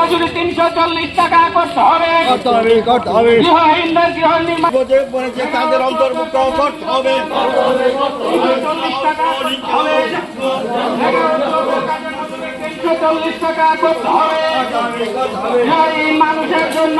মজুরি তিনশো চল্লিশ টাকা করতে হবে। মানুষের জন্য করতে হবে। গৃহহীনদের গৃহ নির্মাণ প্রজেক্ট বলেছে তাদের অন্তর্ভুক্ত করতে হবে। চল্লিশ টাকা করতে হবে। তিনশো চল্লিশ টাকা করতে হবে। মানুষের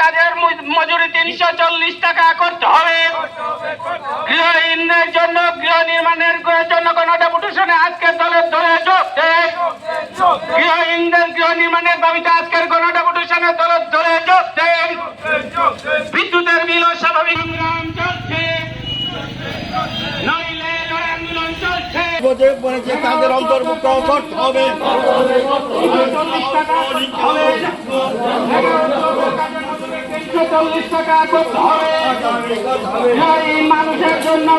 কাজের মজুরি তিনশো চল্লিশ টাকা করতে হবে। গৃহহীনদের জন্য, গৃহ নির্মাণের জন্য কোন ডেপুটেশনে আজকের দলের দলে যোগ দেন গৃহহীনদের গৃহ নির্মাণের দাবিতে আজকের ডেপুটেশনে দলের দলে যোগ দেন। বিদ্যুতের বিল স্বাভাবিক সংগ্রাম চলছে। নইলে আন্দোলন চলছে। বলেছে তাদের অন্তর্ভুক্ত করতে হবে। চল্লিশ টাকা হবে। চল্লিশ টাকা করতে হবে। মানুষের